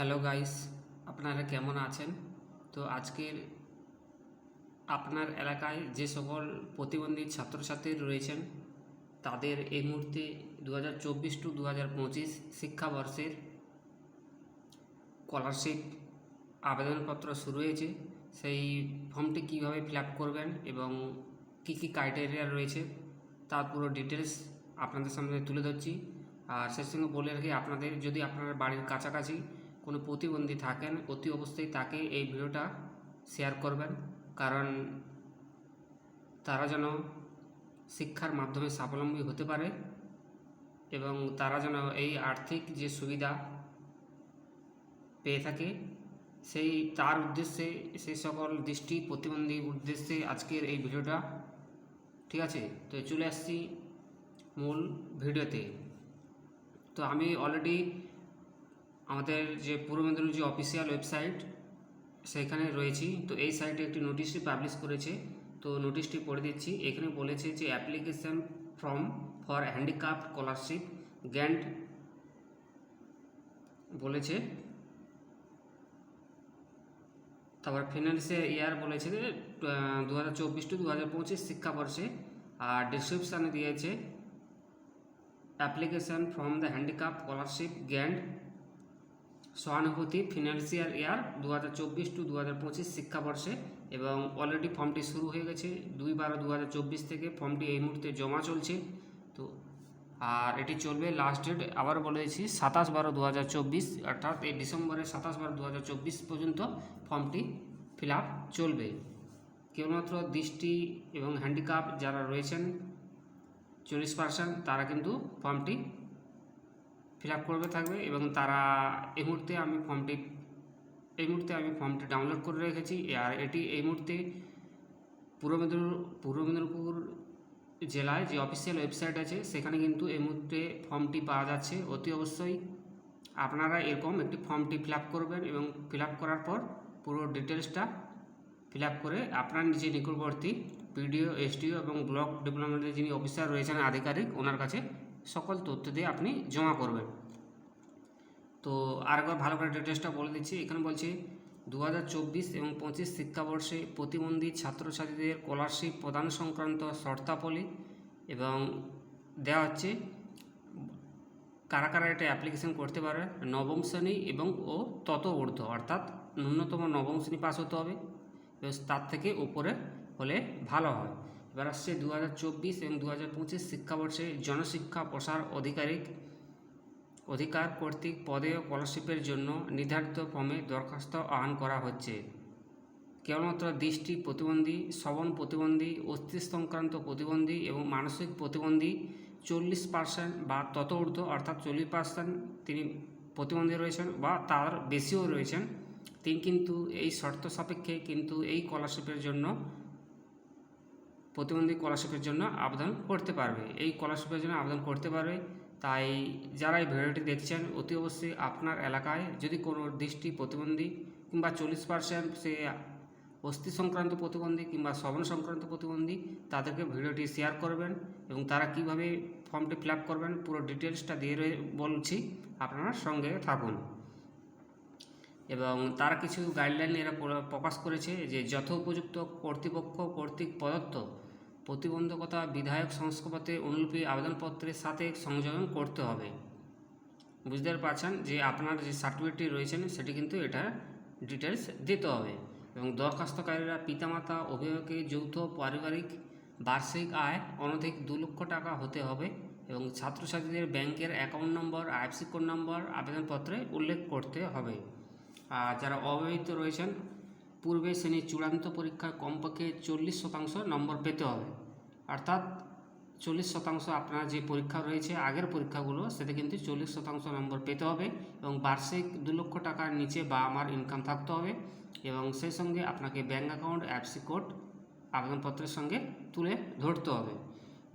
Hello guys আপনারা কেমন আছেন? তো আজকের আপনার এলাকায় যে সকল প্রতিবন্ধী ছাত্রছাত্রী রয়েছেন, তাদের এই মুহূর্তে দু হাজার চব্বিশ টু দু হাজার পঁচিশ শিক্ষাবর্ষের স্কলারশিপ আবেদনপত্র শুরু হয়েছে। সেই ফর্মটি কীভাবে ফিল আপ করবেন এবং কী কী ক্রাইটেরিয়া রয়েছে, তার পুরো ডিটেলস আপনাদের সামনে তুলে ধরছি। আর সেই সঙ্গে বলে রাখি, আপনাদের, যদি আপনার বাড়ির কাছাকাছি কোনো প্রতিবন্ধী থাকেন, অতি অবস্থায় তাকে এই ভিডিওটা শেয়ার করবেন। কারণ তারা যেন শিক্ষার মাধ্যমে স্বাবলম্বী হতে পারে এবং তারা যেন এই আর্থিক যে সুবিধা পেয়ে থাকে, সেই তার উদ্দেশ্যে, সেই সকল দৃষ্টি প্রতিবন্ধী উদ্দেশ্যে আজকের এই ভিডিওটা। ঠিক আছে? তো চলে আসছি মূল ভিডিওতে। তো আমি অলরেডি আমাদের যে পূর্ব মেদিনীপুর যে অফিসিয়াল ওয়েবসাইট সেখানে রয়েছি। তো এই সাইটে একটি নোটিশটি পাবলিশ করেছে। তো নোটিশটি পড়ে দিচ্ছি। এখানে বলেছে যে application form for handicraft scholarship grant বলেছে। তারপর ফিনান্সিয়াল ইয়ার বলেছে যে দু হাজার চব্বিশ টু দু হাজার পঁচিশ শিক্ষাবর্ষে, আর ডিসক্রিপশানে দিয়েছে application from the handicraft scholarship grant সহানুভূতি ফিনান্সিয়াল ইয়ার দু হাজার চব্বিশ টু দু হাজার পঁচিশ শিক্ষাবর্ষে এবং অলরেডি ফর্মটি শুরু হয়ে গেছে দুই বারো দু হাজার চব্বিশ থেকে ফর্মটি এই মুহূর্তে জমা চলছে। তো, আর এটি চলবে লাস্ট ডেট আবার বলে দিয়েছি সাতাশ বারো দু হাজার চব্বিশ, অর্থাৎ এই ডিসেম্বরের সাতাশ বারো দু হাজার চব্বিশ পর্যন্ত ফর্মটি ফিল আপ চলবে। কেবলমাত্র দৃষ্টি এবং হ্যান্ডিক্যাপ যারা রয়েছেন, চল্লিশ পার্সেন্ট তারা কিন্তু ফর্মটি ফিল আপ করবে থাকবে এবং তারা এই মুহূর্তে আমি ফর্মটি এই মুহূর্তে আমি ফর্মটি ডাউনলোড করে রেখেছি। আর এটি এই মুহূর্তে পূর্ব মেদিনীপুর পূর্ব মেদিনীপুর জেলায় যে অফিসিয়াল ওয়েবসাইট আছে, সেখানে কিন্তু এই মুহূর্তে ফর্মটি পাওয়া যাচ্ছে। অতি অবশ্যই আপনারা এরকম একটি ফর্মটি ফিল করবেন এবং ফিল করার পর পুরো ডিটেলসটা ফিল করে আপনার নিজে নিকটবর্তী পিডিও এসডিও এবং ব্লক ডেভেলপমেন্টের যিনি অফিসার রয়েছেন আধিকারিক, ওনার কাছে সকল তথ্য দিয়ে আপনি জমা করবেন। তো আরেকবার ভালো করে ডিটেলসটা বলে দিচ্ছি। এখানে বলছি দু হাজার চব্বিশ এবং পঁচিশ শিক্ষাবর্ষে প্রতিবন্ধী ছাত্রছাত্রীদের স্কলারশিপ প্রদান সংক্রান্ত শর্তাবলী এবং দেওয়া হচ্ছে, কারা কারা এটা অ্যাপ্লিকেশন করতে পারে নবম শ্রেণি এবং ও তত ঊর্ধ্ব অর্থাৎ ন্যূনতম নবম শ্রেণি পাস হতে হবে। তার থেকে উপরে হলে ভালো হয়। আসছে দু এবং দু হাজার পঁচিশ শিক্ষাবর্ষে জনশিক্ষা প্রসার আধিকারিক অধিকার কর্তৃক পদে ও স্কলারশিপের জন্য নির্ধারিত ফর্মে দরখাস্ত আহ্বান করা হচ্ছে। কেবলমাত্র দৃষ্টি প্রতিবন্ধী, শ্রবণ প্রতিবন্ধী, অস্থি সংক্রান্ত প্রতিবন্ধী এবং মানসিক প্রতিবন্ধী চল্লিশ পার্সেন্ট বা তত ঊর্ধ্ব অর্থাৎ চল্লিশ পার্সেন্ট তিনি প্রতিবন্ধী রয়েছেন বা তার বেশিও রয়েছেন, তিনি কিন্তু এই শর্ত সাপেক্ষে কিন্তু এই স্কলারশিপের জন্য প্রতিবন্ধী স্কলারশিপের জন্য আবেদন করতে পারবে। এই স্কলারশিপের জন্য আবেদন করতে পারবে। তাই যারা এই ভিডিওটি দেখছেন, অতি অবশ্যই আপনার এলাকায় যদি কোনো দৃষ্টি প্রতিবন্ধী কিংবা চল্লিশ পার্সেন্ট সে অস্থি সংক্রান্ত প্রতিবন্ধী কিংবা শ্রবণ সংক্রান্ত প্রতিবন্ধী, তাদেরকে ভিডিওটি শেয়ার করবেন এবং তারা কীভাবে ফর্মটি ফিল করবেন, পুরো ডিটেলসটা দিয়ে বলছি। আপনারা সঙ্গে থাকুন। এবং তারা কিছু গাইডলাইন এরা প্রকাশ করেছে যে যথোপযুক্ত কর্তৃপক্ষ কর্তৃক প্রদত্ত প্রতিবন্ধকতা বিধায়ক সংস্কৃপতে অনুলিপি আবেদনপত্রের সাথে সংযোজন করতে হবে। বুঝতে পারছেন যে আপনার যে সার্টিফিকেটটি রয়েছেন, সেটি কিন্তু এটা ডিটেলস দিতে হবে এবং দরখাস্তকারীরা পিতামাতা অভিভাবকের যৌথ, পারিবারিক, বার্ষিক আয়, অনধিক দু লক্ষ টাকা হতে হবে এবং ছাত্রছাত্রীদের ব্যাংকের account number IFC code number আবেদনপত্রে উল্লেখ করতে হবে। আর যারা অবিবাহিত রয়েছেন পূর্বে শ্রেণির চূড়ান্ত পরীক্ষার কমপক্ষে চল্লিশ শতাংশ নম্বর পেতে হবে। অর্থাৎ চল্লিশ শতাংশ আপনার যে পরীক্ষা রয়েছে, আগের পরীক্ষাগুলো সেটা কিন্তু চল্লিশ শতাংশ নম্বর পেতে হবে এবং বার্ষিক দু লক্ষ টাকার নিচে বা আমার ইনকাম থাকতে হবে এবং সেই সঙ্গে আপনাকে ব্যাঙ্ক অ্যাকাউন্ট অ্যাপসি কোড আবেদনপত্রের সঙ্গে তুলে ধরতে হবে।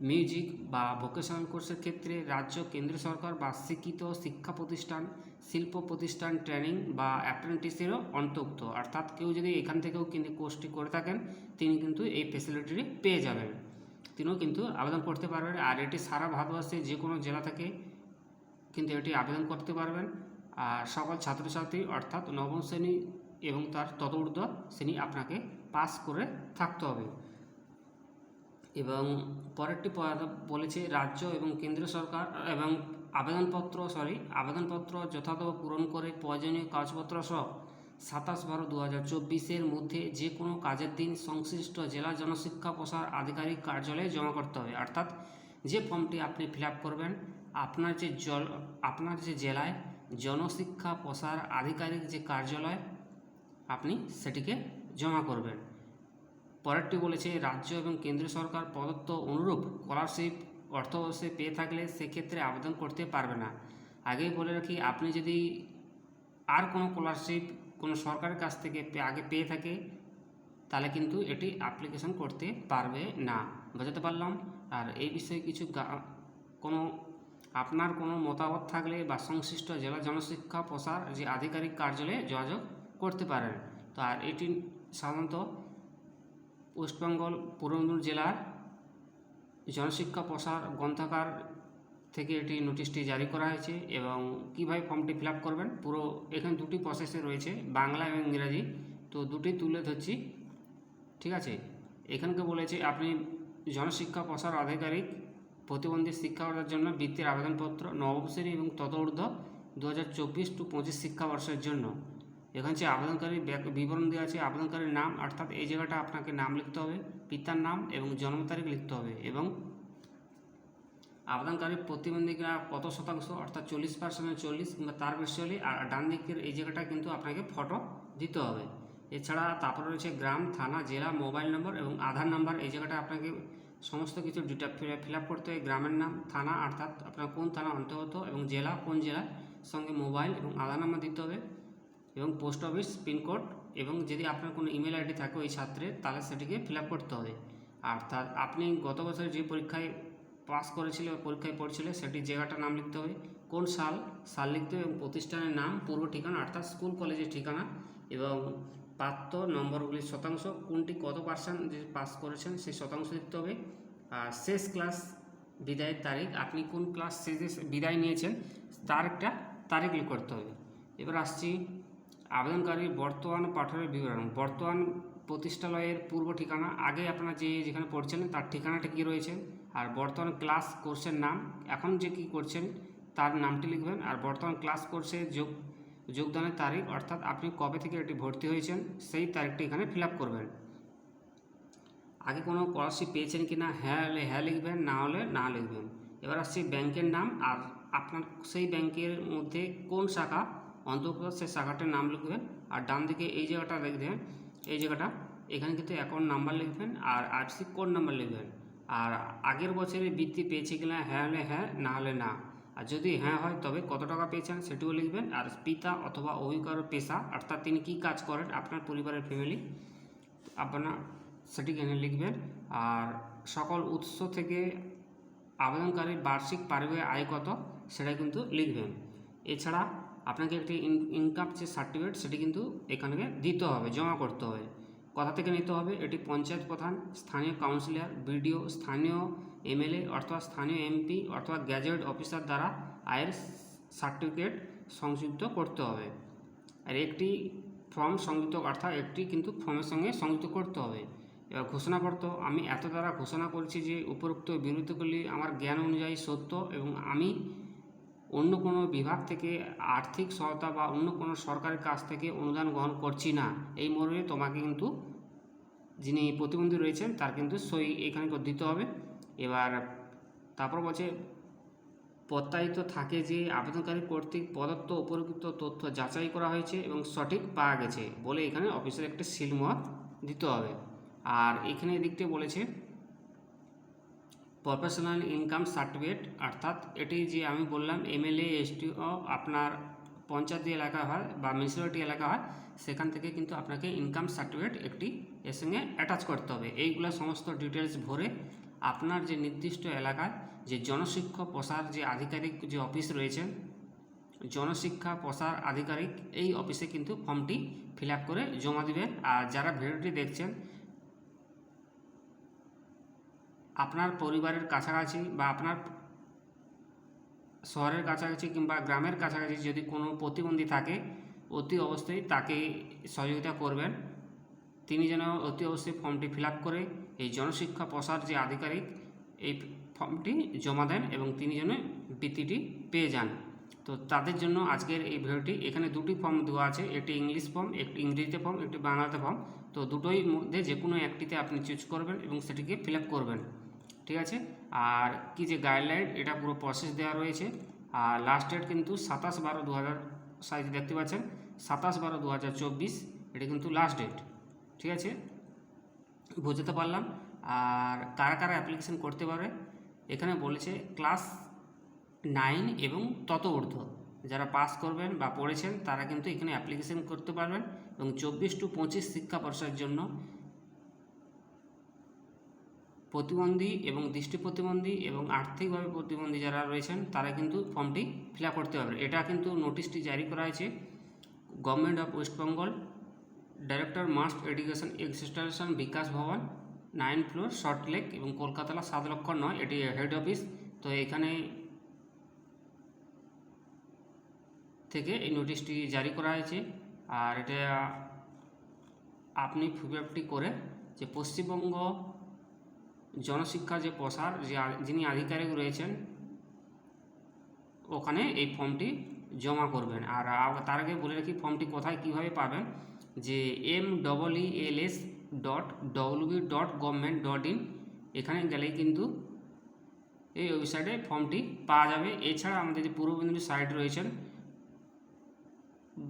মিউজিক বা ভোকেশনাল কোর্সের ক্ষেত্রে রাজ্য, কেন্দ্র সরকার বা স্বীকৃত শিক্ষা প্রতিষ্ঠান, শিল্প প্রতিষ্ঠান ট্রেনিং বা অ্যাপ্রেন্টিসেরও অন্তর্ভুক্ত। অর্থাৎ কেউ যদি এখান থেকেও কিন্তু কোর্সটি করে থাকেন, তিনি কিন্তু এই ফেসিলিটিটি পেয়ে যাবেন। তিনিও কিন্তু আবেদন করতে পারবেন। আর এটি সারা ভারতবর্ষে যে কোনো জেলা থেকে কিন্তু এটি আবেদন করতে পারবেন। আর সকল ছাত্রছাত্রী অর্থাৎ নবম শ্রেণি এবং তার ততঊর্ধ্ব শ্রেণি আপনাকে পাস করে থাকতে হবে। এবং পরেরটি বলেছে রাজ্য এবং কেন্দ্র সরকার এবং আবেদনপত্র সরি আবেদনপত্র যথাযথ পূরণ করে প্রয়োজনীয় কাগজপত্র সহ সাতাশ বারো দু হাজার চব্বিশের মধ্যে যে কোনো কাজের দিন সংশ্লিষ্ট জেলা জনশিক্ষা প্রসার আধিকারিক কার্যালয়ে জমা করতে হবে। অর্থাৎ যে ফর্মটি আপনি ফিল করবেন, আপনার যে জল আপনার যে জেলায় জনশিক্ষা প্রসার আধিকারিক যে কার্যালয়, আপনি সেটিকে জমা করবেন। পরেরটি বলেছে, রাজ্য এবং কেন্দ্র সরকার প্রদত্ত অনুরূপ স্কলারশিপ অর্থ অর্থবর্ষে পেয়ে থাকলে সেক্ষেত্রে আবেদন করতে পারবে না। আগেই বলে রাখি, আপনি যদি আর কোনো স্কলারশিপ কোনো সরকারের কাছ থেকে আগে পেয়ে থাকে, তাহলে কিন্তু এটি অ্যাপ্লিকেশন করতে পারবে না। বোঝাতে পারলাম? আর এই বিষয়ে কিছু কোনো আপনার কোনো মতামত থাকলে বা সংশ্লিষ্ট জেলা জনশিক্ষা প্রসার যে আধিকারিক কার্যালয়ে যোগাযোগ করতে পারেন। তো আর এটি সাধারণত ওয়েস্টবেঙ্গল পূর্ব মেদিনীপুর জেলার জনশিক্ষা প্রসার গ্রন্থাগার থেকে এটি নোটিশটি জারি করা হয়েছে এবং কীভাবে ফর্মটি ফিল করবেন, পুরো এখানে দুটি প্রসেসে রয়েছে, বাংলা এবং ইংরাজি। তো দুটি তুলে ধরছি, ঠিক আছে? এখানকে বলেছে, আপনি জনশিক্ষা প্রসার আধিকারিক, প্রতিবন্ধী শিক্ষাকতার জন্য বৃত্তির আবেদনপত্র নবম শ্রেণি এবং ততঊর্ধ্ব দু হাজার চব্বিশ টু পঁচিশ শিক্ষাবর্ষের জন্য। এখানে যে আবেদনকারী বিবরণ দেওয়া আছে, আবেদনকারীর নাম, অর্থাৎ এই জায়গাটা আপনাকে নাম লিখতে হবে, পিতার নাম এবং জন্ম তারিখ লিখতে হবে এবং আবেদনকারী প্রতিবন্ধীরা কত শতাংশ, অর্থাৎ চল্লিশ পার্সেন্টে চল্লিশ কিংবা তার বেশি হলে, আর ডান দিকের এই জায়গাটা কিন্তু আপনাকে ফটো দিতে হবে। এছাড়া তারপরে রয়েছে গ্রাম, থানা, জেলা মোবাইল নম্বর এবং আধার নাম্বার এই জায়গাটা আপনাকে সমস্ত কিছু ডিটা ফিল আপ করতে হবে, গ্রামের নাম, থানা, অর্থাৎ আপনার কোন থানা অন্তর্গত এবং জেলা কোন জেলার সঙ্গে মোবাইল এবং আধার নাম্বার দিতে হবে। এবং পোস্ট অফিস পিনকোড এবং যদি আপনার কোনো ইমেল আইডি থাকে ওই ছাত্রের, তাহলে সেটিকে ফিল করতে হবে। অর্থাৎ আপনি গত বছর যে পরীক্ষায় পাস করেছিল, পরীক্ষায় পড়ছিল, সেটি জায়গাটার নাম লিখতে হবে, কোন সাল সাল লিখতে হবে এবং প্রতিষ্ঠানের নাম, পূর্ব ঠিকানা, অর্থাৎ স্কুল, কলেজের ঠিকানা এবং প্রাপ্ত নম্বরগুলির শতাংশ, কোনটি কত পার্সেন্ট যে পাস করেছেন সেই শতাংশ লিখতে হবে। আর শেষ ক্লাস বিদায়ের তারিখ, আপনি কোন ক্লাস শেষে বিদায় নিয়েছেন, তার একটা তারিখ লিখ করতে হবে। এবার আসছি আবেদনকারীর বর্তমান পাঠনের বিবরণ, বর্তমান প্রতিষ্ঠালয়ের পূর্ব ঠিকানা, আগে আপনারা যে যেখানে পড়ছেন তার ঠিকানাটা কী রয়েছে, আর বর্তমান ক্লাস কোর্সের নাম, এখন যে কী করছেন তার নামটি লিখবেন, আর বর্তমান ক্লাস কোর্সে যোগ, যোগদানের তারিখ, অর্থাৎ আপনি কবে থেকে এটি ভর্তি হয়েছেন সেই তারিখটি এখানে ফিল করবেন। আগে কোনো স্কলারশিপ পেয়েছেন কি না হ্যাঁ হলে হ্যাঁ লিখবেন, না হলে না লিখবেন। এবার আসছে ব্যাংকের নাম, আর আপনার সেই ব্যাংকের মধ্যে কোন শাখা অন্তর্গত সেই শাখাটার নাম লিখবেন আর ডান দিকে এই জায়গাটা লিখবেন। এই জায়গাটা, এখানে কিন্তু অ্যাকাউন্ট নাম্বার লিখবেন আর আরসি কোড নাম্বার লিখবেন। আর আগের বছরে বৃত্তি পেয়েছে কিনা হ্যাঁ হলে হ্যাঁ না হলে না। আর যদি হ্যাঁ হয়, তবে কত টাকা পেয়েছেন সেটিও লিখবেন। আর পিতা অথবা অভিকার পেশা, অর্থাৎ তিনি কী কাজ করেন, আপনার পরিবারের ফ্যামিলি আপনার সেটি এখানে লিখবেন। আর সকল উৎস থেকে আবেদনকারীর বার্ষিক পারিবারিক আয় কত, সেটা কিন্তু লিখবেন। এছাড়া আপনাকে একটি ইনকাম যে সার্টিফিকেট সেটি কিন্তু এখানে দিতে হবে, জমা করতে হবে। কোথা থেকে নিতে হবে, এটি পঞ্চায়েত প্রধান, স্থানীয় কাউন্সিলর বিডিও স্থানীয় এমএলএ অথবা স্থানীয় এমপি অথবা গ্যাজেট অফিসার দ্বারা আয়ের সার্টিফিকেট সংযুক্ত করতে হবে। আর একটি ফর্ম সংযুক্ত, অর্থাৎ একটি কিন্তু ফর্মের সঙ্গে সংযুক্ত করতে হবে। এবার ঘোষণাপত্র, আমি এত দ্বারা ঘোষণা করছি যে উপরোক্ত বিরোধীগুলি আমার জ্ঞান অনুযায়ী সত্য এবং আমি অন্য কোনো বিভাগ থেকে আর্থিক সহায়তা বা অন্য কোনো সরকারের কাছ থেকে অনুদান গ্রহণ করছি না। এই মর্মে তোমাকে কিন্তু যিনি প্রতিবন্ধী রয়েছেন, তার কিন্তু সই এখানে দিতে হবে। এবার তারপর বলছে, প্রত্যায়িত থাকে যে আবেদনকারী কর্তৃক প্রদত্ত উপরোক্ত তথ্য যাচাই করা হয়েছে এবং সঠিক পাওয়া গেছে বলে এখানে অফিসের একটা সিলমোহর দিতে হবে। আর এখানে এদিকটি বলেছে প্রফেশনাল ইনকাম সার্টিফিকেট, অর্থাৎ এটি যে আমি বললাম এমএলএ এসটিও আপনার পঞ্চায়েত এলাকা হয় বা মিউনিসিপ্যালিটি এলাকা হয়, সেখান থেকে কিন্তু আপনাকে ইনকাম সার্টিফিকেট একটি এর সঙ্গে অ্যাটাচ করতে হবে। এইগুলো সমস্ত ডিটেলস ভরে আপনার যে নির্দিষ্ট এলাকায় যে জনশিক্ষা প্রসার যে আধিকারিক যে অফিস রয়েছে, জনশিক্ষা প্রসার আধিকারিক এই অফিসে কিন্তু ফর্মটি ফিল করে জমা দিবেন। আর যারা ভিডিওটি দেখছেন আপনার পরিবারের কাছাকাছি বা আপনার শহরের কাছাকাছি কিংবা গ্রামের কাছাকাছি যদি কোনো প্রতিবন্ধী থাকে, অতি অবশ্যই তাকে সহযোগিতা করবেন। তিনি যেন অতি অবশ্যই ফর্মটি ফিল করে এই জনশিক্ষা প্রসার যে আধিকারিক, এই ফর্মটি জমা দেন এবং তিনি যেন বৃত্তিটি পেয়ে যান। তো তাদের জন্য আজকের এই ভিডিওটি, এখানে দুটি ফর্ম দেওয়া আছে, একটি ইংলিশ ফর্ম, একটি ইংরেজিতে ফর্ম, একটি বাংলাতে ফর্ম। তো দুটোই মধ্যে যে কোনো একটিতে আপনি চুজ করবেন এবং সেটিকে ফিল করবেন। ঠিক আছে? আর কি যে গাইডলাইন এটা পুরো প্রসেস দেওয়া রয়েছে। আর লাস্ট ডেট কিন্তু সাতাশ বারো দু হাজার সাইজ দেখতে পাচ্ছেন? সাতাশ বারো দু হাজার চব্বিশ, এটা কিন্তু লাস্ট ডেট ঠিক আছে? বুঝতে পারলাম। আর কারা কারা অ্যাপ্লিকেশন করতে পারে এখানে বলেছে ক্লাস নাইন এবং তত ঊর্ধ্ব যারা পাস করবেন বা পড়েছেন, তারা কিন্তু এখানে অ্যাপ্লিকেশন করতে পারবেন এবং চব্বিশ টু পঁচিশ শিক্ষাবর্ষের জন্য প্রতিবন্ধী এবং দৃষ্টি প্রতিবন্ধী এবং আর্থিকভাবে প্রতিবন্ধী যারা রয়েছেন, তারা কিন্তু ফর্মটি ফিল করতে পারবেন এটা কিন্তু নোটিশটি জারি করা হয়েছে government of West Bengal director mass education extension Bikash Bhavan nine floor short lake এবং কলকাতা সাত লক্ষ নয়, এটি হেড অফিস তো এখানে থেকে এই নোটিশটি জারি করা হয়েছে। আর এটা আপনি ফিডব্যাকটি করে যে পশ্চিমবঙ্গ জনশিক্ষা যে প্রসার, যে যিনি আধিকারিক রয়েছেন, ওখানে এই ফর্মটি জমা করবেন। আর তার আগে বলে রাখি, ফর্মটি কোথায় কীভাবে পাবেন? যে M double E L S dot W dot government dot in এখানে গেলেই কিন্তু এই ওয়েবসাইটে ফর্মটি পাওয়া যাবে। এছাড়া আমাদের যে পূর্ব মেদিনীপুর সাইট রয়েছেন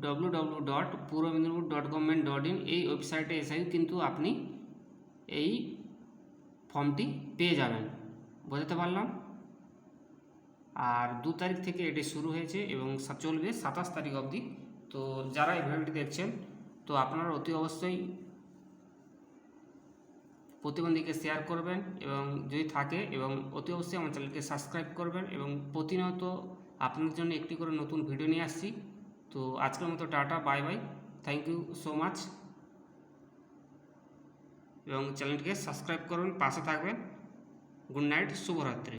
W W dot Purba Medinipur dot government dot in এই ওয়েবসাইটে এসেও কিন্তু আপনি এই ফর্মটি পেয়ে যাবেন। বোঝাতে পারলাম? আর দু তারিখ থেকে এটি শুরু হয়েছে এবং চলবে সাতাশ তারিখ অবধি। তো যারা এই ভিডিওটি দেখছেন, তো আপনারা অতি অবশ্যই প্রতিবন্ধীকে শেয়ার করবেন এবং যদি থাকে এবং অতি অবশ্যই আমার চ্যানেলকে সাবস্ক্রাইব করবেন এবং প্রতিনিয়ত আপনাদের জন্য একটি করে নতুন ভিডিও নিয়ে আসছি। তো আজকের মতো tata bye bye thank you so much এবং চ্যানেলটিকে সাবস্ক্রাইব করুন পাশে থাকবেন গুড নাইট শুভরাত্রি